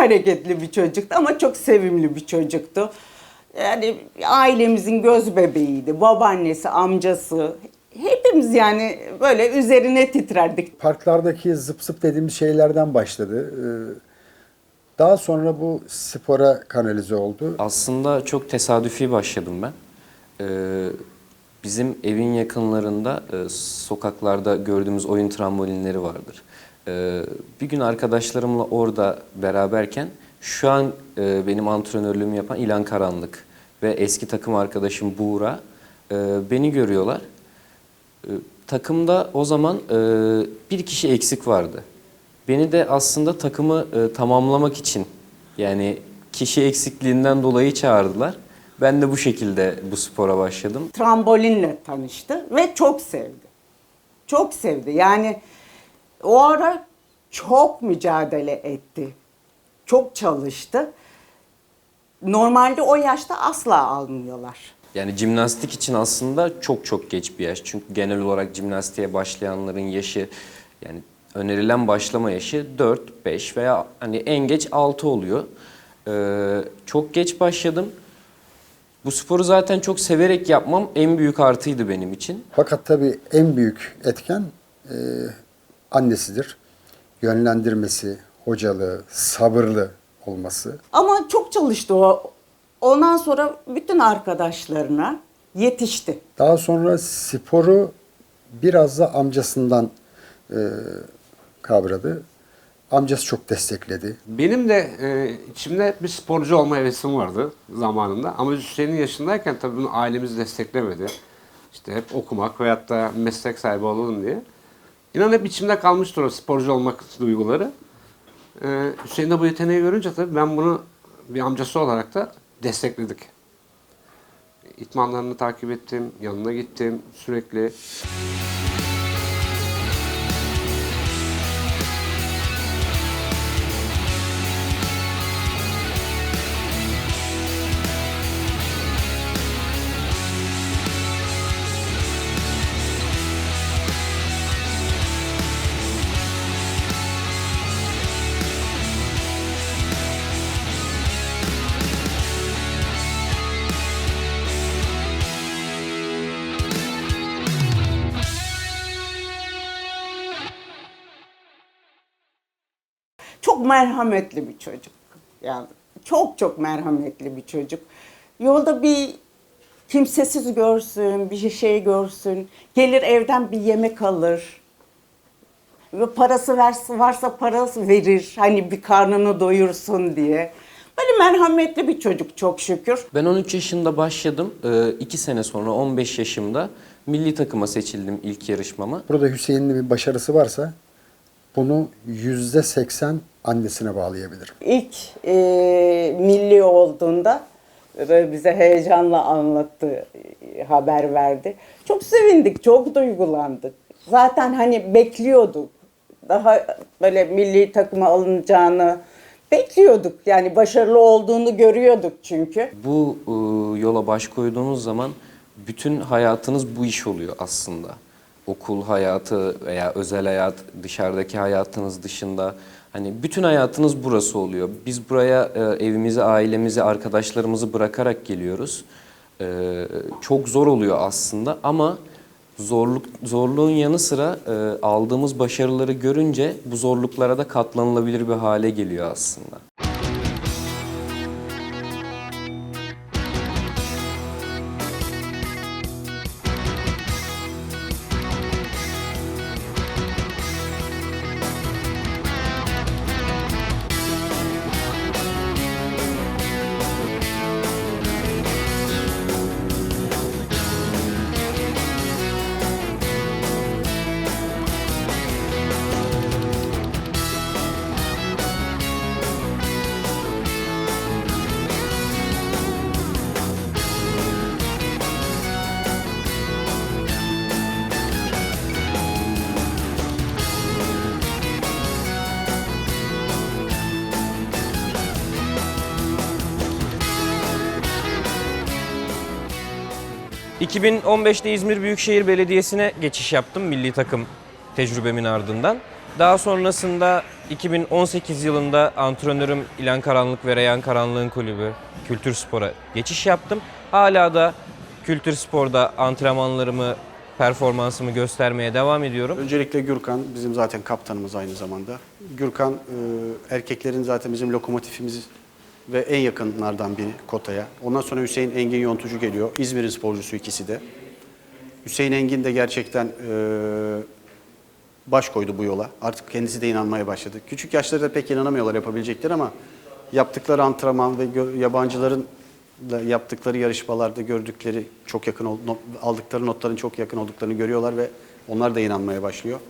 hareketli bir çocuktu ama çok sevimli bir çocuktu. Yani ailemizin göz bebeğiydi. Babaannesi, amcası. Hepimiz yani böyle üzerine titrerdik. Parklardaki zıp zıp dediğimiz şeylerden başladı. Ee, Daha sonra bu spora kanalize oldu. Aslında çok tesadüfi başladım ben. Ee, bizim evin yakınlarında e, sokaklarda gördüğümüz oyun trambolinleri vardır. Ee, bir gün arkadaşlarımla orada beraberken şu an e, benim antrenörlüğümü yapan İlan Karanlık ve eski takım arkadaşım Buğra e, beni görüyorlar. E, takımda o zaman bir kişi eksik vardı. Beni de aslında takımı tamamlamak için yani kişi eksikliğinden dolayı çağırdılar. Ben de bu şekilde bu spora başladım. Trambolinle tanıştı ve çok sevdi. Çok sevdi. Yani o ara çok mücadele etti. Çok çalıştı. Normalde o yaşta asla almıyorlar. Yani jimnastik için aslında çok çok geç bir yaş. Çünkü genel olarak jimnastiğe başlayanların yaşı yani önerilen başlama yaşı 4, 5 veya hani en geç 6 oluyor. Ee, çok geç başladım. Bu sporu zaten çok severek yapmam en büyük artıydı benim için. Fakat tabii en büyük etken e, annesidir. Yönlendirmesi, hocalığı, sabırlı olması. Ama çok çalıştı o. Ondan sonra bütün arkadaşlarına yetişti. Daha sonra sporu biraz da amcasından e, kavradı. Amcası çok destekledi. Benim de e, içimde bir sporcu olma hevesim vardı zamanında. Ama Hüseyin'in yaşındayken tabii bunu ailemiz desteklemedi. İşte hep okumak veyahut da meslek sahibi olalım diye. İnan hep içimde kalmıştır o sporcu olmak duyguları. E, Hüseyin de bu yeteneği görünce tabii ben bunu bir amcası olarak da destekledik. İtmanlarını takip ettim, yanına gittim sürekli. Çok merhametli bir çocuk. Yani çok çok merhametli bir çocuk. Yolda bir kimsesiz görsün, bir şey görsün. Gelir evden bir yemek alır. Ve parası verse, varsa parası verir. Hani bir karnını doyursun diye. Böyle merhametli bir çocuk çok şükür. Ben 13 yaşında başladım. 2 sene sonra 15 yaşımda milli takıma seçildim ilk yarışmama. Burada Hüseyin'in bir başarısı varsa bunu yüzde seksen annesine bağlayabilirim. İlk e, milli olduğunda böyle bize heyecanla anlattı, e, haber verdi. Çok sevindik, çok duygulandık. Zaten hani bekliyorduk. Daha böyle milli takıma alınacağını bekliyorduk. Yani başarılı olduğunu görüyorduk çünkü. Bu e, yola baş koyduğunuz zaman bütün hayatınız bu iş oluyor aslında. Okul hayatı veya özel hayat, dışarıdaki hayatınız dışında hani bütün hayatınız burası oluyor. Biz buraya e, evimizi, ailemizi, arkadaşlarımızı bırakarak geliyoruz. E, çok zor oluyor aslında ama zorluk zorluğun yanı sıra e, aldığımız başarıları görünce bu zorluklara da katlanılabilir bir hale geliyor aslında. ...2015'te İzmir Büyükşehir Belediyesi'ne geçiş yaptım milli takım tecrübemin ardından. Daha sonrasında 2018 yılında antrenörüm İlan Karanlık ve Reyhan Karanlık'ın kulübü Kültür Spor'a geçiş yaptım. Hala da Kültür Spor'da antrenmanlarımı, performansımı göstermeye devam ediyorum. Öncelikle Gürkan bizim zaten kaptanımız aynı zamanda. Gürkan e, erkeklerin zaten bizim lokomotifimiz ve en yakınlardan biri Kota'ya. Ondan sonra Hüseyin Engin Yontucu geliyor. İzmir'in sporcusu ikisi de. Hüseyin Engin de gerçekten e, baş koydu bu yola. Artık kendisi de inanmaya başladı. Küçük yaşlarda pek inanamıyorlar yapabilecekler ama yaptıkları antrenman ve yabancıların da yaptıkları yarışmalarda gördükleri çok yakın not- aldıkları notların çok yakın olduklarını görüyorlar ve onlar da inanmaya başlıyor.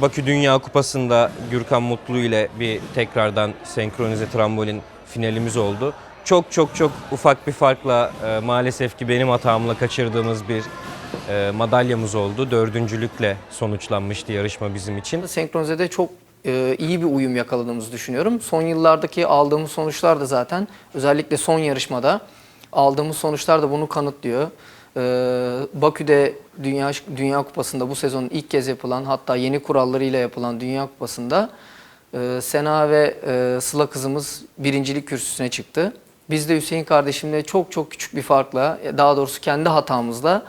Bakü Dünya Kupası'nda Gürkan Mutlu ile bir tekrardan senkronize trambolin finalimiz oldu. Çok çok çok ufak bir farkla e, maalesef ki benim hatamla kaçırdığımız bir e, madalyamız oldu. Dördüncülükle sonuçlanmıştı yarışma bizim için. Senkronizede çok e, iyi bir uyum yakaladığımızı düşünüyorum. Son yıllardaki aldığımız sonuçlar da zaten özellikle son yarışmada aldığımız sonuçlar da bunu kanıtlıyor. E, Bakü'de Dünya Dünya Kupası'nda bu sezonun ilk kez yapılan hatta yeni kurallarıyla yapılan Dünya Kupası'nda e, Sena ve e, Sıla kızımız birincilik kürsüsüne çıktı. Biz de Hüseyin kardeşimle çok çok küçük bir farkla, daha doğrusu kendi hatamızla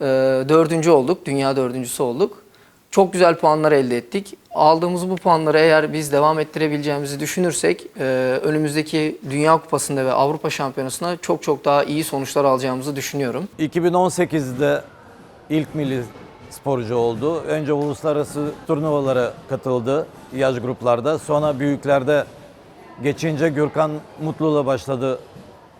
e, dördüncü olduk, dünya dördüncüsü olduk. Çok güzel puanlar elde ettik. Aldığımız bu puanları eğer biz devam ettirebileceğimizi düşünürsek e, önümüzdeki Dünya Kupası'nda ve Avrupa Şampiyonası'nda çok çok daha iyi sonuçlar alacağımızı düşünüyorum. 2018'de ilk milli sporcu oldu. Önce uluslararası turnuvalara katıldı yaş gruplarda. Sonra büyüklerde geçince Gürkan Mutlu'la başladı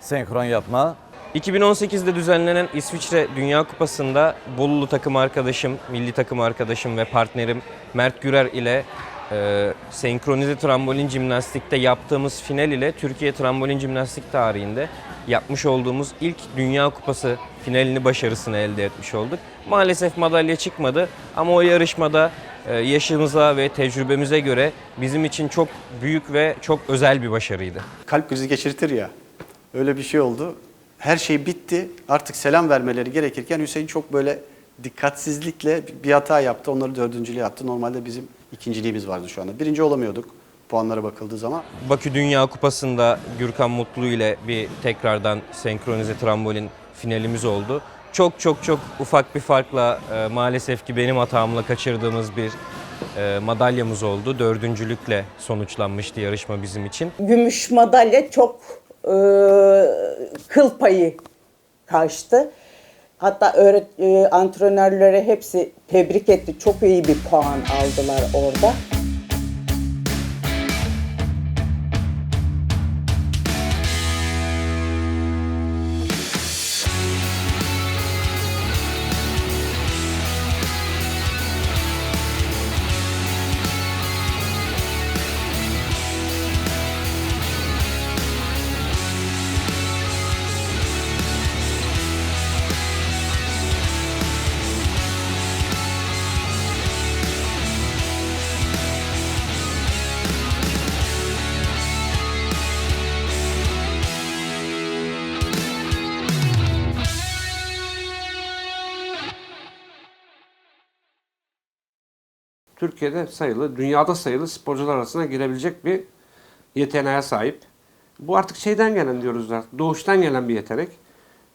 senkron yapma. 2018'de düzenlenen İsviçre Dünya Kupası'nda Bolulu takım arkadaşım, milli takım arkadaşım ve partnerim Mert Gürer ile e, senkronize trambolin jimnastikte yaptığımız final ile Türkiye trambolin jimnastik tarihinde yapmış olduğumuz ilk Dünya Kupası finalini başarısını elde etmiş olduk. Maalesef madalya çıkmadı ama o yarışmada e, yaşımıza ve tecrübemize göre bizim için çok büyük ve çok özel bir başarıydı. Kalp krizi geçirtir ya. Öyle bir şey oldu. Her şey bitti. Artık selam vermeleri gerekirken Hüseyin çok böyle dikkatsizlikle bir hata yaptı. Onları dördüncülüğe attı. Normalde bizim ikinciliğimiz vardı şu anda. Birinci olamıyorduk puanlara bakıldığı zaman. Bakü Dünya Kupası'nda Gürkan Mutlu ile bir tekrardan senkronize trambolin finalimiz oldu. Çok çok çok ufak bir farkla e, maalesef ki benim hatamla kaçırdığımız bir e, madalyamız oldu. Dördüncülükle sonuçlanmıştı yarışma bizim için. Gümüş madalya çok e, kıl payı kaçtı. Hatta öğret, e, antrenörlere hepsi tebrik etti. Çok iyi bir puan aldılar orada. Türkiye'de sayılı, dünyada sayılı sporcular arasına girebilecek bir yeteneğe sahip. Bu artık şeyden gelen diyoruz da, doğuştan gelen bir yetenek.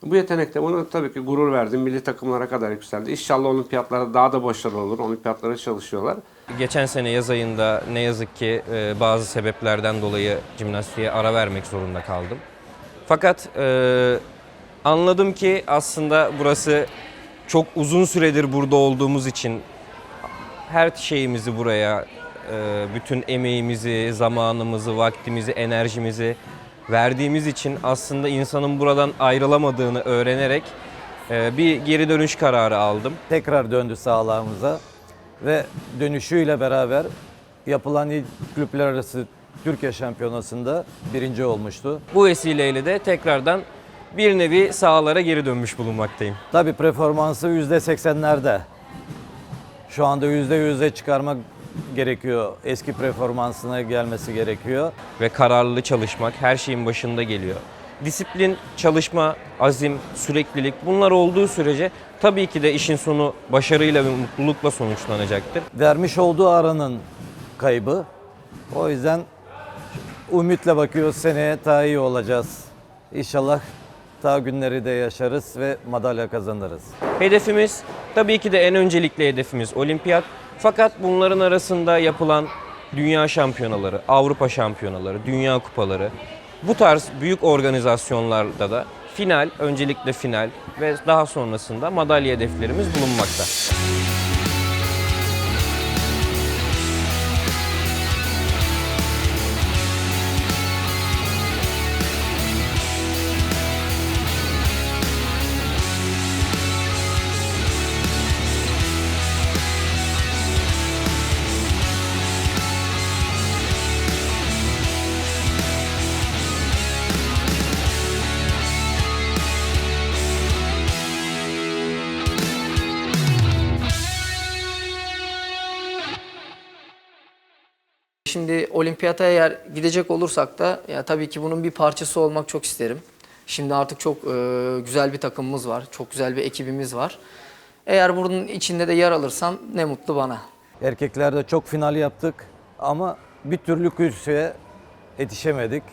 Bu yetenek de tabii ki gurur verdi. Milli takımlara kadar yükseldi. İnşallah olimpiyatlarda daha da başarılı olur. Olimpiyatlara çalışıyorlar. Geçen sene yaz ayında ne yazık ki e, bazı sebeplerden dolayı jimnastiğe ara vermek zorunda kaldım. Fakat e, anladım ki aslında burası çok uzun süredir burada olduğumuz için her şeyimizi buraya, e, bütün emeğimizi, zamanımızı, vaktimizi, enerjimizi verdiğimiz için aslında insanın buradan ayrılamadığını öğrenerek e, bir geri dönüş kararı aldım. Tekrar döndü sahalarımıza ve dönüşüyle beraber yapılan ilk kulüpler arası Türkiye Şampiyonası'nda birinci olmuştu. Bu vesileyle de tekrardan bir nevi sahalara geri dönmüş bulunmaktayım. Tabii performansı %80'lerde. Şu anda %100'e çıkarmak gerekiyor. Eski performansına gelmesi gerekiyor. Ve kararlı çalışmak her şeyin başında geliyor. Disiplin, çalışma, azim, süreklilik bunlar olduğu sürece tabii ki de işin sonu başarıyla ve mutlulukla sonuçlanacaktır. Vermiş olduğu aranın kaybı O yüzden ümitle bakıyoruz seneye daha iyi olacağız. İnşallah daha günleri de yaşarız ve madalya kazanırız. Hedefimiz tabii ki de en öncelikli hedefimiz olimpiyat. Fakat bunların arasında yapılan dünya şampiyonaları, Avrupa şampiyonaları, dünya kupaları bu tarz büyük organizasyonlarda da final, öncelikle final ve daha sonrasında madalya hedeflerimiz bulunmakta. Şimdi olimpiyata eğer gidecek olursak da ya tabii ki bunun bir parçası olmak çok isterim. Şimdi artık çok e, güzel bir takımımız var. Çok güzel bir ekibimiz var. Eğer bunun içinde de yer alırsam ne mutlu bana. Erkeklerde çok final yaptık ama bir türlü kürsüye yetişemedik.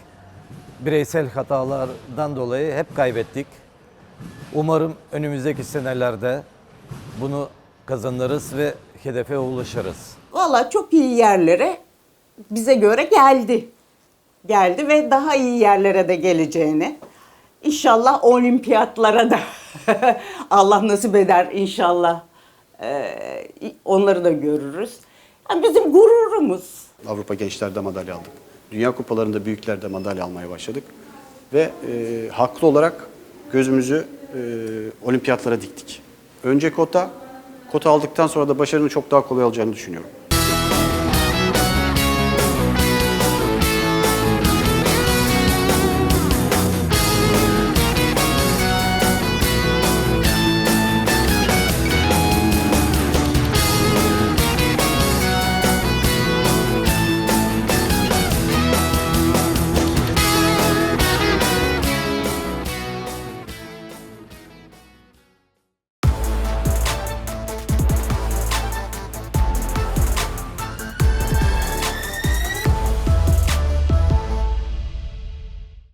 Bireysel hatalardan dolayı hep kaybettik. Umarım önümüzdeki senelerde bunu kazanırız ve hedefe ulaşırız. Valla çok iyi yerlere bize göre geldi. Geldi ve daha iyi yerlere de geleceğini. İnşallah olimpiyatlara da Allah nasip eder inşallah. Ee, onları da görürüz. Yani bizim gururumuz. Avrupa Gençler'de madalya aldık. Dünya kupalarında büyüklerde madalya almaya başladık. Ve e, haklı olarak gözümüzü e, olimpiyatlara diktik. Önce kota, kota aldıktan sonra da başarının çok daha kolay olacağını düşünüyorum.